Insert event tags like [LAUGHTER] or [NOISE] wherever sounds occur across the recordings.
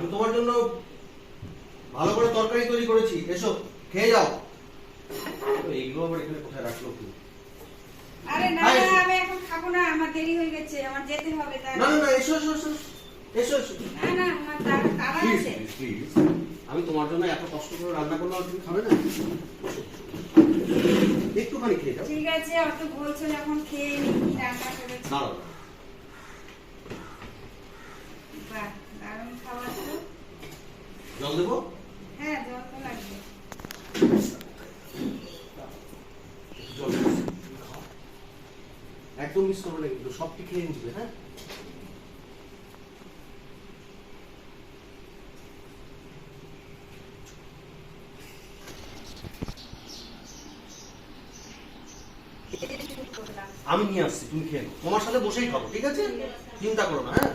আমি তোমার জন্য ভালো করে তরকারি তৈরি করেছি। এসো খেয়ে যাও। এইগুলো আবার এখানে কোথায় রাখল কি? আরে না না আমি এখন খাব না আমার দেরি হয়ে গেছে আমার যেতে হবে তাই। না না না এসো এসো এসো এসো এসো। না না আমার কাবার প্লিজ আছে। প্লিজ আমি তোমার জন্য এত কষ্ট করে রান্না করলাম তুমি খাবে না? একটুখানি খেয়ে যাও। ঠিক আছে অত বলছো যখন খেয়ে নি রান্না করেছি। দাঁড়াও বাহ দারুণ খাবার তো জল দেবো? হ্যাঁ জল তো লাগবে। জল দেবো। একদম মিস করবে না কিন্তু সবটি খেয়ে নিবে হ্যাঁ? আমি নিয়ে আসছি তুমি খেয়ে নাও। তোমার সাথে বসেই খাব ঠিক আছে? চিন্তা করো না হ্যাঁ।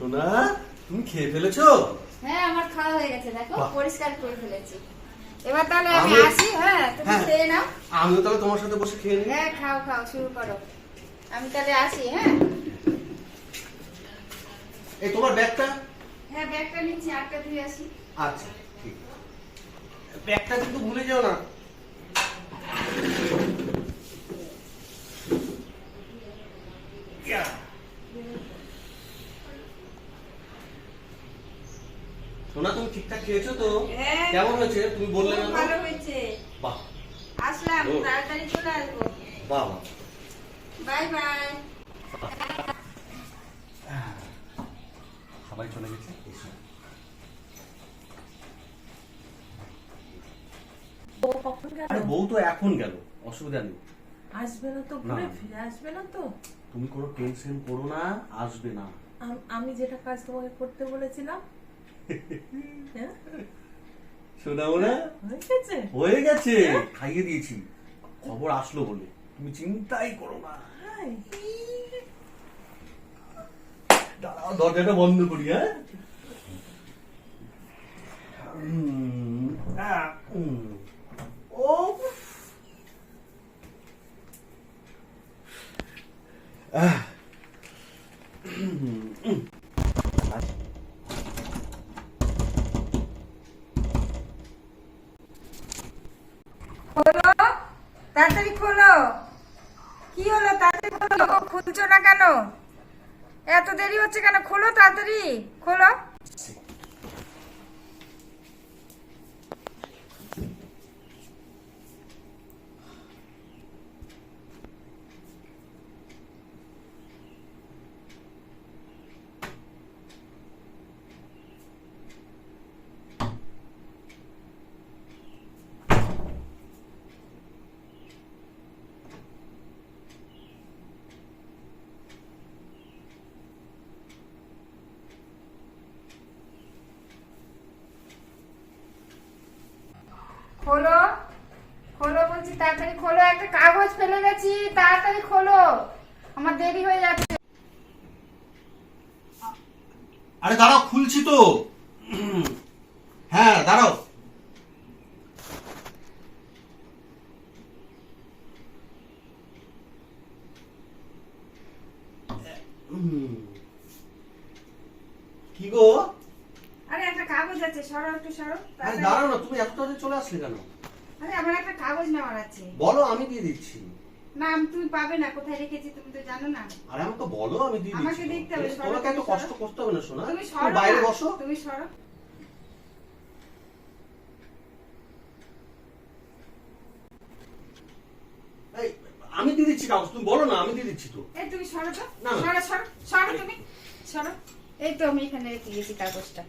সোনা তুমি খেয়ে ফেলেছো? হ্যাঁ আমার খাওয়া হয়ে গেছে দেখো পরিষ্কার করে ফেলেছি। এবার তাহলে আমি আসি হ্যাঁ তুমি হ্যাঁ। খেয়ে নাও। আমিও তাহলে তোমার সাথে বসে খেয়ে নিই। হ্যাঁ খাও খাও শুরু করো। আমি তাহলে আসি হ্যাঁ? এই তোমার ব্যাগটা? হ্যাঁ ব্যাগটা নিচ্ছি আটটা ধুয়ে আসি। আচ্ছা ঠিক। ব্যাগটা কিন্তু ভুলে যেও না। সোনা তুমি ঠিকঠাক খেয়েছো তো? হ্যাঁ। কেমন হয়েছে? তুমি বললে না ভালো হয়েছে। বাহ। আসলাম তাড়াতাড়ি চলে আসব। বাহ বাহ। Bye bye. সবাই চলে গেছে? আরে বউ তো এখন গেল অসুবিধা নেই। আসবে না তো। ঘুরে ফিরে আসবে না তো? তুমি কোনো টেনশন করো না আসবে না। আমি যেটা কাজ তোমাকে করতে বলেছিলাম [LAUGHS] হ্যাঁ? শোনাবো না হয়ে? গেছে খাইয়ে দিয়েছি। খবর আসলো বলে। তুমি চিন্তাই করো না। দাঁড়াও দরজাটা বন্ধ করি হ্যাঁ। ও। আহ। তাড়াতাড়ি খোলো। কি হলো? তাড়াতাড়ি খোলো। খুলছো না কেন? এত দেরি হচ্ছে কেন? খোলো তাড়াতাড়ি। খোলো। খোলো। খোলো বলছি, তাড়াতাড়ি খোলো, একটা কাগজ ফেলে গেছি, তাড়াতাড়ি খোলো। আমার দেরি হয়ে যাচ্ছে। আরে দাঁড়াও, খুলছি তো। হ্যাঁ দাঁড়াও। কি গো? আছে সরো একটু সরো। আরে দাঁড়াও না তুমি এত তাড়াতাড়ি চলে আসলে কেন? আরে আমার একটা কাগজ নেওয়ার আছে। বলো আমি দিয়ে দিচ্ছি। না আমি তুমি পাবে না কোথায় রেখেছি তুমি তো জানো না। আরে আমাকে বলো আমি দিয়ে দিচ্ছি। আমাকে দেখতে হবে, সরো, তোমাকে এত কষ্ট করতে হবে না শোনা তুমি সরো বাইরে বসো। তুমি সরো। আমি দিয়ে দিচ্ছি কাগজ তুমি বলো না আমি দিয়ে দিচ্ছি তো। এই তুমি সরো তো। সরো সরো সরো তুমি। সরো। এই তো আমি এখানে রেখে গেছি কাগজটা।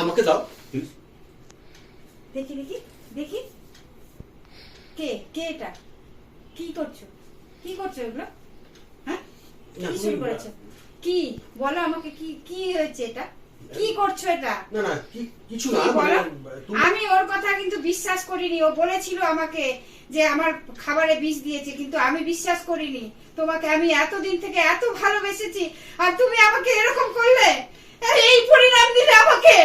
আমাকে দাও দেখি দেখি দেখি। কে কে এটা? কি করছ? কি করছ এগুলো? হ্যাঁ? কি শুরু করেছ? কি? বলো আমাকে কি কি হয়েছে এটা? কি করছ এটা? না না কিছু না মানে বলো? আমি ওর কথা কিন্তু বিশ্বাস করিনি। ও বলেছিল আমাকে যে আমার খাবারে বিষ দিয়েছে কিন্তু আমি বিশ্বাস করিনি। তোমাকে আমি এতদিন থেকে এত ভালোবেসেছি আর তুমি আমাকে এরকম করলে? এই পরিণাম দিলে আমাকে।